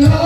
know.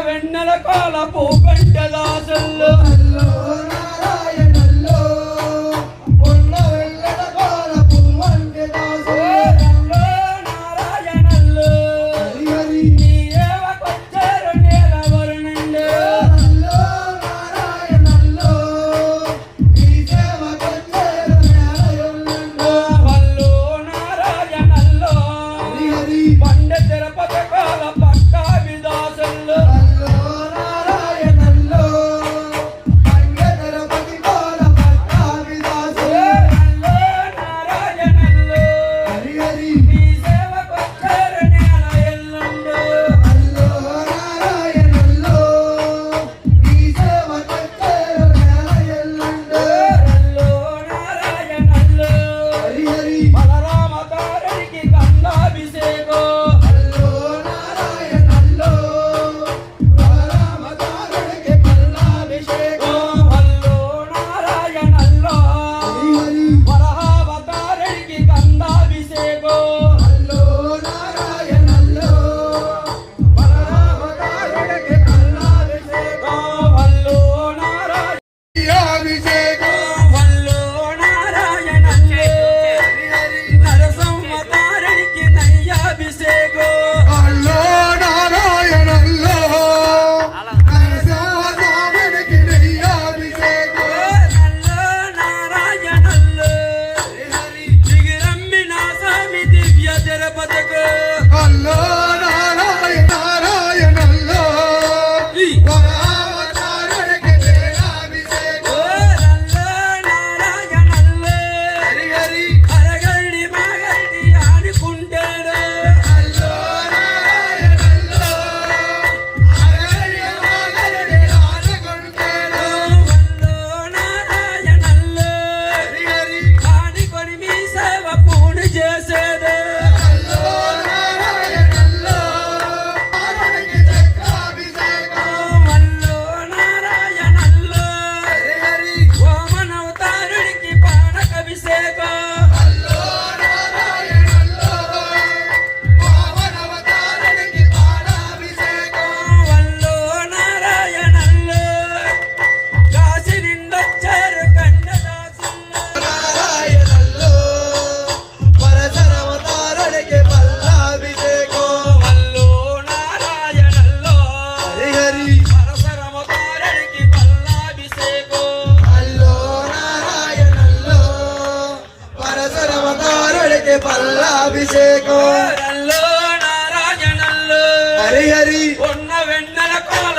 వెన్నెల కాల పూపెంట దాసల్లో పల్లాభిషేకం హరి హరి. ఉన్న వెన్నెల కోల